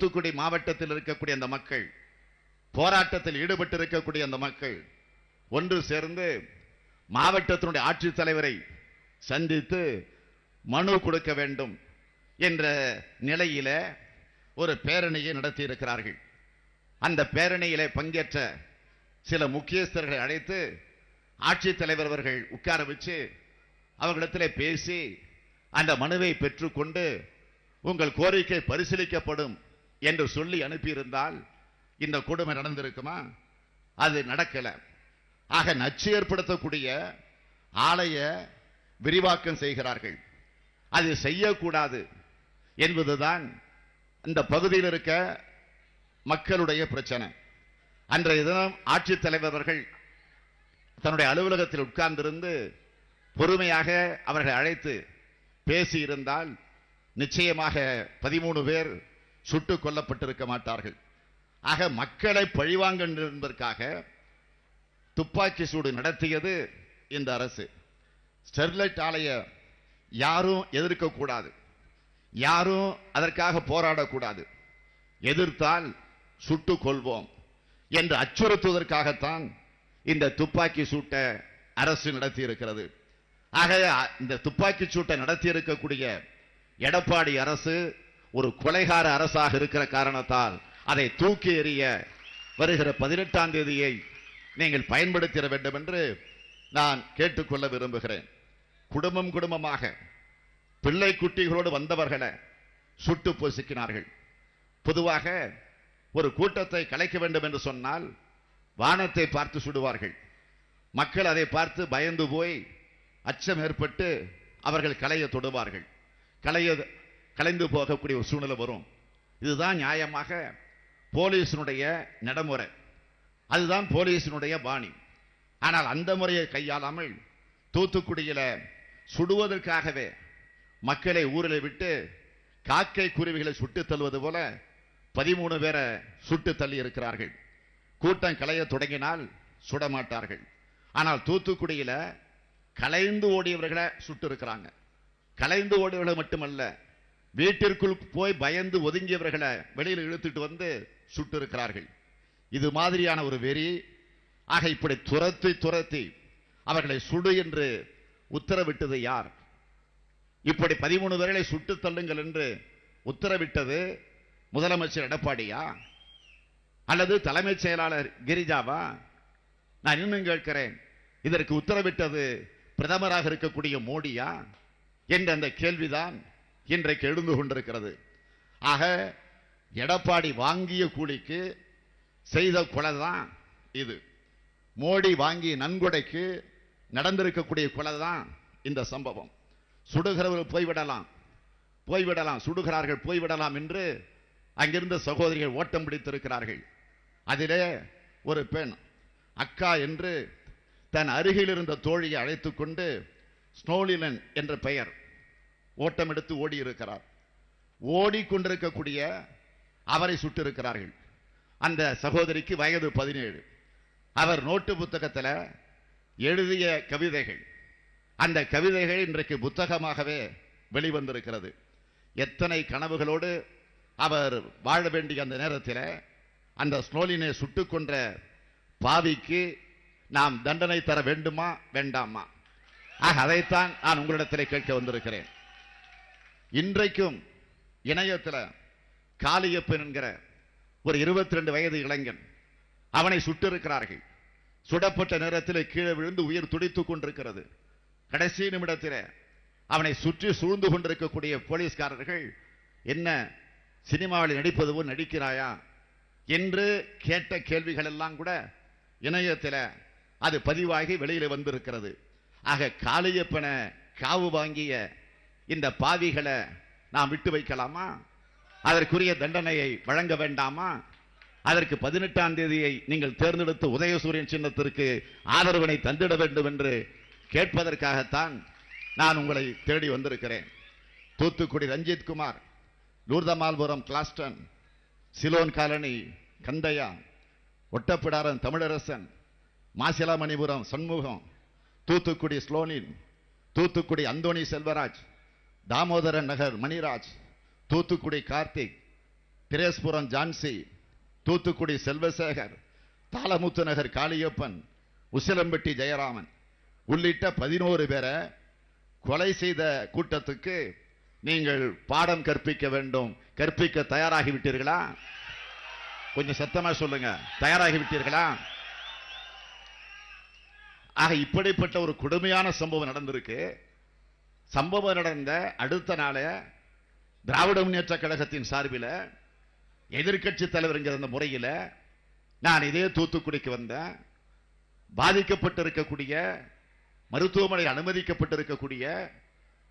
தூத்துக்குடி மாவட்டத்தில் இருக்கக்கூடிய அந்த மக்கள் போராட்டத்தில் ஈடுபட்டு இருக்கக்கூடிய அந்த மக்கள் ஒன்று சேர்ந்து மாவட்டத்தினுடைய ஆட்சித்தலைவரை சந்தித்து மனு கொடுக்க வேண்டும் என்ற நிலையில ஒரு பேரணியை நடத்தி இருக்கிறார்கள் அந்த பேரணியிலே பங்கேற்ற சில முக்கியஸ்தர்களை அழைத்து ஆட்சித்தலைவர் அவர்கள் உட்கார வச்சு அவர்களிடத்தில் பேசி அந்த மனுவை பெற்றுக்கொண்டு உங்கள் கோரிக்கை பரிசீலிக்கப்படும் என்று சொல்லி அனுப்பியிருந்தால் இந்த கொடுமை நடந்திருக்குமா? அது நடக்கல. ஆக நச்சு ஏற்படுத்தக்கூடிய ஆலய விரிவாக்கம் செய்கிறார்கள். அது செய்யக்கூடாது என்பதுதான் இந்த பகுதியில் இருக்க மக்களுடைய பிரச்சனை. அன்றைய தினம் ஆட்சித்தலைவர் அவர்கள் தன்னுடைய அலுவலகத்தில் உட்கார்ந்திருந்து பொறுமையாக அவர்களை அழைத்து பேசியிருந்தால் நிச்சயமாக பதிமூணு பேர் சுட்டுக் கொல்லப்பட்டிருக்க மாட்டார்கள். ஆக மக்களை பழிவாங்க என்பதற்காக துப்பாக்கி சூடு நடத்தியது இந்த அரசு. ஸ்டெர்லைட் ஆலைய யாரும் எதிர்க்கக்கூடாது யாரும் அதற்காக போராடக்கூடாது எதிர்த்தால் சுட்டு கொள்வோம் என்று அச்சுறுத்துவதற்காகத்தான் இந்த துப்பாக்கி சூட்டை அரசு நடத்தி இருக்கிறது ஆக இந்த துப்பாக்கி சூட்டை நடத்தி இருக்கக்கூடிய எடப்பாடி அரசு ஒரு கொலைகார அரசாக இருக்கிற காரணத்தால் அதை தூக்கி எறிய வருகிற பதினெட்டாம் தேதியை நீங்கள் பயன்படுத்திட வேண்டும் என்று நான் கேட்டுக்கொள்ள விரும்புகிறேன். குடும்பம் குடும்பமாக பிள்ளை குட்டிகளோடு வந்தவர்களை சுட்டு பொசுக்கினார்கள். பொதுவாக ஒரு கூட்டத்தை கலைக்க வேண்டும் என்று சொன்னால் வானத்தை பார்த்து சுடுவார்கள். மக்கள் அதை பார்த்து பயந்து போய் அச்சம் ஏற்பட்டு அவர்கள் கலைய தொடுவார்கள். கலைய கலைந்து போகக்கூடிய ஒரு சூழ்நிலை வரும். இதுதான் நியாயமாக போலீஸினுடைய நடைமுறை. அதுதான் போலீஸினுடைய பாணி. ஆனால் அந்த முறையை கையாளாமல் தூத்துக்குடியில் சுடுவதற்காகவே மக்களை ஊரில் விட்டு காக்கை குருவிகளை சுட்டு தள்ளுவது போல பதிமூணு பேரை சுட்டு தள்ளி இருக்கிறார்கள். கூட்டம் களைய தொடங்கினால் சுடமாட்டார்கள். ஆனால் தூத்துக்குடியில் கலைந்து ஓடியவர்களை சுட்டு இருக்கிறாங்க. கலைந்து ஓடியவர்களை மட்டுமல்ல வீட்டிற்குள் போய் பயந்து ஒதுங்கியவர்களை வெளியில் இழுத்துட்டு வந்து சுட்டு இருக்கிறார்கள் இது மாதிரியான ஒரு வெறி. ஆக இப்படி துரத்தி துரத்தி அவர்களை சுடு என்று உத்தரவிட்டது யார்? இப்படி பதிமூணு பேர்களை சுட்டு தள்ளுங்கள் என்று உத்தரவிட்டது முதலமைச்சர் எடப்பாடியா? அல்லது தலைமைச் செயலாளர் கிரிஜாவா? நான் இன்னும் கேட்கிறேன். இதற்கு உத்தரவிட்டது பிரதமராக இருக்கக்கூடிய மோடியா? என்ற அந்த கேள்விதான் இன்றைக்கு எழுந்து கொண்டிருக்கிறது. ஆக எடப்பாடி வாங்கிய கூலிக்கு செய்த கொலை தான் இது. மோடி வாங்கிய நன்கொடைக்கு நடந்திருக்கக்கூடிய கொலை தான் இந்த சம்பவம். சுடுகிறவர்கள் போய்விடலாம். போய்விடலாம். சுடுகிறார்கள் போய்விடலாம் என்று அங்கிருந்த சகோதரிகள் ஓட்டம் பிடித்திருக்கிறார்கள். அதிலே ஒரு பெண் அக்கா என்று தன் அருகில் இருந்த தோழியை அழைத்து கொண்டு ஸ்னோலினன் என்ற பெயர் ஓட்டம் எடுத்து ஓடி இருக்கிறார் ஓடிக்கொண்டிருக்கக்கூடிய அவரை சுட்டிருக்கிறார்கள். அந்த சகோதரிக்கு வயது பதினேழு. அவர் நோட்டு புத்தகத்தில் எழுதிய கவிதைகள். அந்த கவிதைகள் இன்றைக்கு புத்தகமாகவே வெளிவந்திருக்கிறது. எத்தனை கனவுகளோடு அவர் வாழ வேண்டிய அந்த நேரத்தில் அந்த ஸ்னோலினை சுட்டுக்கொன்ற பாவிக்கு நாம் தண்டனை தர வேண்டுமா வேண்டாமா? ஆக அதைத்தான் நான் உங்களிடத்தில் கேட்க வந்திருக்கிறேன். இன்றைக்கும் இணையத்தில் காளியப்பன் என்கிற ஒரு இருபத்தி ரெண்டு வயது இளைஞன் அவனை சுட்டிருக்கிறார்கள். சுடப்பட்ட நேரத்தில் கீழே விழுந்து உயிர் துடித்துக் கொண்டிருக்கிறது. கடைசி நிமிடத்தில் அவனை சுற்றி சூழ்ந்து கொண்டிருக்கக்கூடிய போலீஸ்காரர்கள் என்ன சினிமாவில் நடிப்பது போல் நடிக்கிறாயா? என்று கேட்ட கேள்விகள் எல்லாம் கூட இணையத்தில் அது பதிவாகி வெளியில் வந்திருக்கிறது. ஆக காளியப்பனை காவு வாங்கிய இந்த பாவிகளை நாம் விட்டு வைக்கலாமா? அதற்குரிய தண்டனையை வழங்க வேண்டாமா? அதற்கு பதினெட்டாம் தேதியை நீங்கள் தேர்ந்தெடுத்த உதயசூரியன் சின்னத்திற்கு ஆதரவினை தந்திட வேண்டும் என்று கேட்பதற்காகத்தான் நான் உங்களை தேடி வந்திருக்கிறேன். Thoothukudi Ranjith Kumar Lourdammalpuram Gladstone Ceylon colony Kandaiah Ottapidaram Tamilarasan Masilamanipuram Shanmugam Thoothukudi ஸ்லோனின் Thoothukudi Anthony Selvaraj Damodaran Nagar Maniraj Thoothukudi Karthik Threspuram Jhansi Thoothukudi Selvasekar Thalamuthu Nagar Kaliappan Usilampatti Jayaraman. உள்ளிட்ட பதினோரு பேரை கொலை செய்த கூட்டத்துக்கு நீங்கள் பாடம் கற்பிக்க வேண்டும். கற்பிக்க தயாராகி விட்டீர்களா? கொஞ்சம் சத்தமா சொல்லுங்க. தயாராகி விட்டீர்களா? ஆக இப்படிப்பட்ட ஒரு கொடுமையான சம்பவம் நடந்திருக்கு. சம்பவம் நடந்த அடுத்த நாளே திராவிட முன்னேற்ற கழகத்தின் சார்பில் எதிர்க்கட்சி தலைவருங்கிற அந்த முறையில் நான் இதே தூத்துக்குடிக்கு வந்தேன். பாதிக்கப்பட்டிருக்கக்கூடிய மருத்துவமனை அனுமதிக்கப்பட்டிருக்கக்கூடிய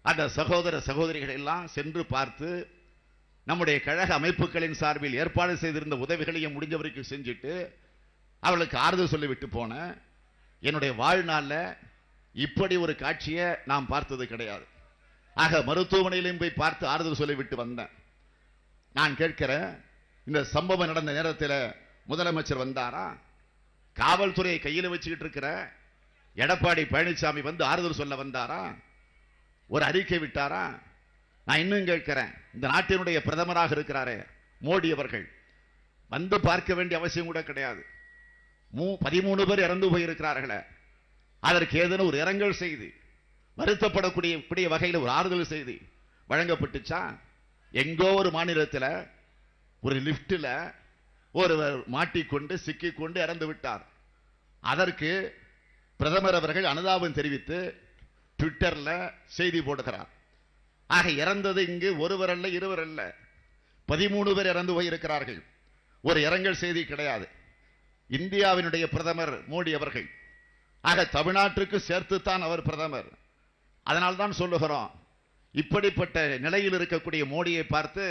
அந்த சகோதர சகோதரிகளை எல்லாம் சென்று பார்த்து நம்முடைய கழக அமைப்புகளின் சார்பில் ஏற்பாடு செய்திருந்த உதவிகளையும் முடிஞ்ச வரைக்கும் செஞ்சுட்டு அவளுக்கு ஆறுதல் சொல்லிவிட்டு போனேன். என்னுடைய வாழ்நாளில் இப்படி ஒரு காட்சியை நாம் பார்த்தது கிடையாது. ஆக மருத்துவமனையிலையும் போய் பார்த்து ஆறுதல் சொல்லிவிட்டு வந்தேன். நான் கேட்கிறேன் இந்த சம்பவம் நடந்த நேரத்தில் முதலமைச்சர் வந்தாரா? காவல்துறையை கையில் வச்சுக்கிட்டு இருக்கிற எடப்பாடி பழனிசாமி வந்து ஆறுதல் சொல்ல வந்தாரா? ஒரு அறிக்கை விட்டாரா? நான் இன்னும் கேட்கிறேன் இந்த நாட்டினுடைய பிரதமராக இருக்கிறாரே மோடி அவர்கள். வந்து பார்க்க வேண்டிய அவசியம் கூட கிடையாது. மூ பதிமூணு பேர் இறந்து போயிருக்கிறார்களே. அதற்கு ஏதேனும் ஒரு இரங்கல் செய்தி வருத்தப்படக்கூடிய கூடிய வகையில் ஒரு ஆறுதல் செய்தி வழங்கப்பட்டுச்சா? எங்கோ ஒரு மாநிலத்தில் ஒரு லிப்டில் ஒருவர் மாட்டிக்கொண்டு சிக்கிக்கொண்டு இறந்து விட்டார். அதற்கு பிரதமர் அவர்கள் அனுதாபம் தெரிவித்து ட்விட்டர்ல செய்தி போடுகிறார். ஆக இறந்தது இங்கு ஒருவர் அல்ல இருவர் அல்ல. பதிமூணு பேர் இறந்து போயிருக்கிறார்கள். ஒரு இரங்கல் செய்தி கிடையாது. இந்தியாவினுடைய பிரதமர் மோடி அவர்கள் ஆக தமிழ்நாட்டுக்கு சேர்த்துத்தான் அவர் பிரதமர். அதனால் தான் சொல்லுகிறோம் இப்படிப்பட்ட நிலையில் இருக்கக்கூடிய மோடியை பார்த்து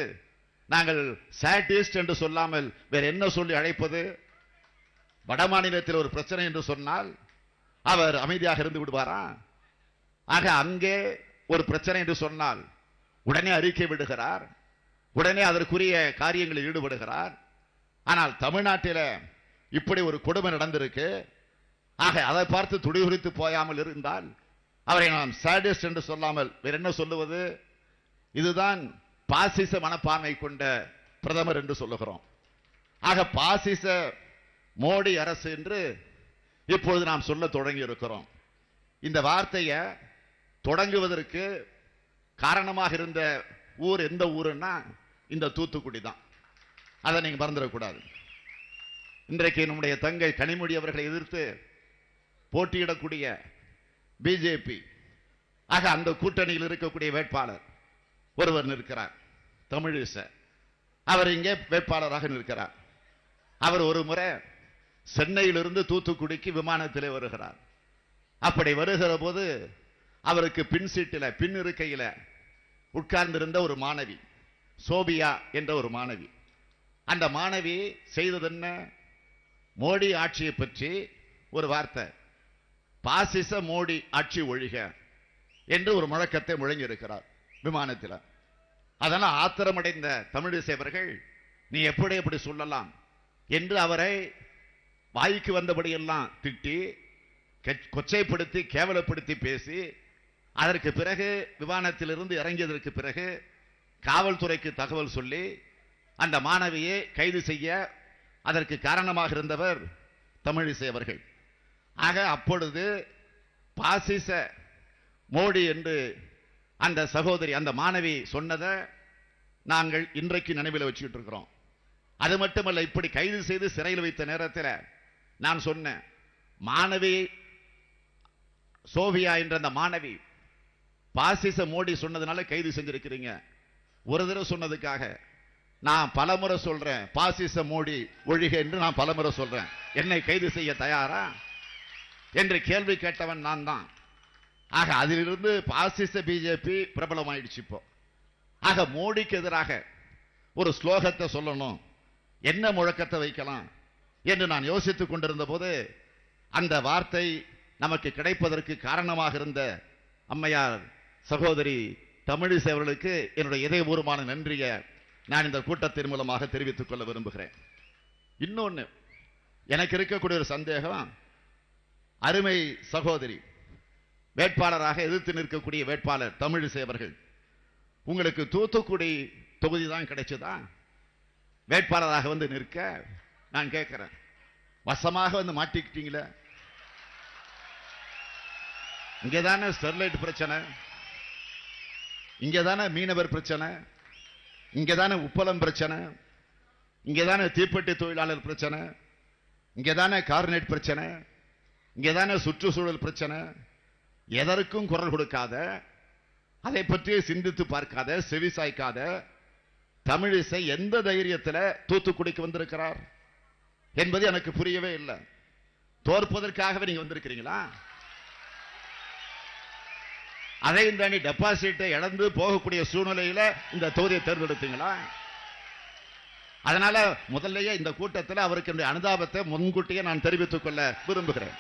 நாங்கள் சாட்டிஸ்ட் என்று சொல்லாமல் வேற என்ன சொல்லி அழைப்பது? வட மாநிலத்தில் ஒரு பிரச்சனை என்று சொன்னால் அவர் அமைதியாக இருந்து விடுவாரா? ஆக அங்கே ஒரு பிரச்சனை என்று சொன்னால் உடனே அறிக்கை விடுகிறார் உடனே அதற்குரிய காரியங்களில் ஈடுபடுகிறார். ஆனால் தமிழ்நாட்டில் இப்படி ஒரு கொடுமை நடந்திருக்கு. ஆக அதை பார்த்து துடிகுறித்து போயாமல் இருந்தால் அவரை நாம் சாடிஸ்ட் என்று சொல்லாமல் வேற என்ன சொல்லுவது? இதுதான் பாசிச மனப்பான்மை கொண்ட பிரதமர் என்று சொல்லுகிறோம். ஆக பாசிச மோடி அரசு என்று இப்பொழுது நாம் சொல்ல தொடங்கி இருக்கிறோம் இந்த வார்த்தையை தொடங்குவதற்கு காரணமாக இருந்த ஊர் எந்த ஊருன்னா இந்த தூத்துக்குடி தான். அதை நீங்கள் மறந்துடக்கூடாது. இன்றைக்கு நம்முடைய தங்கை கனிமொழி அவர்களை எதிர்த்து போட்டியிடக்கூடிய பிஜேபி ஆக அந்த கூட்டணியில் இருக்கக்கூடிய வேட்பாளர் ஒருவர் நிற்கிறார். தமிழிச. அவர் இங்கே வேட்பாளராக நிற்கிறார். அவர் ஒரு முறை சென்னையிலிருந்து தூத்துக்குடிக்கு விமானத்திலே வருகிறார். அப்படி வருகிற போது அவருக்கு பின் சீட்டில் பின் இருக்கையில் உட்கார்ந்திருந்த ஒரு மாணவி சோபியா என்ற ஒரு மாணவி. அந்த மாணவி செய்தது என்ன மோடி ஆட்சியை பற்றி ஒரு வார்த்தை. பாசிச மோடி ஆட்சி ஒழிக என்று ஒரு முழக்கத்தை முழங்கி இருக்கிறார் விமானத்தில். அதனால் ஆத்திரமடைந்த தமிழிசை அவர்கள் நீ எப்படி எப்படி சொல்லலாம்? என்று அவரை வாய்க்கு வந்தபடியெல்லாம் திட்டி கொச்சைப்படுத்தி கேவலப்படுத்தி பேசி அதற்கு பிறகு விமானத்திலிருந்து இறங்கியதற்கு பிறகு காவல்துறைக்கு தகவல் சொல்லி அந்த மாணவியை கைது செய்ய அதற்கு காரணமாக இருந்தவர் தமிழிசை அவர்கள். ஆக அப்பொழுது பாசிச மோடி என்று அந்த சகோதரி அந்த மாணவி சொன்னதை நாங்கள் இன்றைக்கு நினைவில் வச்சுக்கிட்டு இருக்கிறோம். அது மட்டுமல்ல இப்படி கைது செய்து சிறையில் வைத்த நேரத்தில் நான் சொன்னேன் மாணவி சோபியா என்ற அந்த மாணவி பாசிச மோடி சொன்னதுனால கைது செஞ்சிருக்கிறீங்க. ஒரு தடவை சொன்னதுக்காக நான் பலமுறை சொல்றேன் பாசிச மோடி ஒழிக என்று நான் பலமுறை சொல்றேன். என்னை கைது செய்ய தயாரா? என்று கேள்வி கேட்டவன் நான் தான் ஆக அதிலிருந்து பாசிச பிஜேபி பிரபலமாயிடுச்சு இப்போ. ஆக மோடிக்கு எதிராக ஒரு ஸ்லோகத்தை சொல்லணும். என்ன முழக்கத்தை வைக்கலாம் என்று நான் யோசித்துக் கொண்டிருந்த போது அந்த வார்த்தை நமக்கு கிடைப்பதற்கு காரணமாக இருந்த அம்மையார் சகோதரி தமிழிசை அவர்களுக்கு என்னுடைய இதயபூர்வமான நன்றியை நான் இந்த கூட்டத்தின் மூலமாக தெரிவித்துக் கொள்ள விரும்புகிறேன். இன்னொன்று எனக்கு இருக்கக்கூடிய ஒரு சந்தேகம் அருமை சகோதரி வேட்பாளராக எதிர்த்து நிற்கக்கூடிய வேட்பாளர் தமிழிசை அவர்கள் உங்களுக்கு தூத்துக்குடி தொகுதி தான் கிடைச்சதா? வேட்பாளராக வந்து நிற்க நான் கேட்கிறேன். வசமாக வந்து மாட்டிக்கிட்டீங்களே? இங்கதானே ஸ்டெர்லைட் பிரச்சனை? இங்கே தானே மீனவர் பிரச்சனை? இங்கே தானே உப்பளம் பிரச்சனை? இங்கே தானே தீப்பெட்டி தொழிலாளர் பிரச்சனை? இங்கே தானே கார்னேட் பிரச்சனை? இங்கதானே சுற்றுச்சூழல் பிரச்சனை? எதற்கும் குரல் கொடுக்காத அதை பற்றி சிந்தித்து பார்க்காத செவி சாய்க்காத தமிழிசை எந்த தைரியத்தில் தூத்துக்குடிக்கு வந்திருக்கிறார் என்பது எனக்கு புரியவே இல்லை. தோற்பதற்காகவே நீங்க வந்திருக்கிறீங்களா? அதையும் தாண்டி டெபாசிட்டை இழந்து போகக்கூடிய சூழ்நிலையில இந்த தொகுதியை தேர்ந்தெடுத்தீங்களா? அதனால முதல்லயே இந்த கூட்டத்தில் அவருக்கு என்னுடைய அனுதாபத்தை முன்கூட்டியே நான் தெரிவித்துக் கொள்ள விரும்புகிறேன்.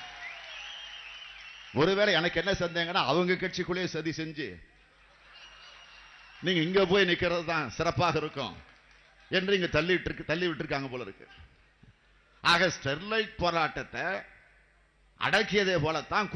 ஒருவேளை எனக்கு என்ன சந்தேகம்னா அவங்க கட்சிக்குள்ளேயே சதி செஞ்சு நீங்க இங்க போய் நிக்கிறது தான் சிறப்பாக இருக்கும் என்று இங்க தள்ளி விட்டு தள்ளி விட்டுருக்காங்க போல இருக்கு. ஆக ஸ்டெர்லைட் போராட்டத்தை அடக்கியதே போலத்தான்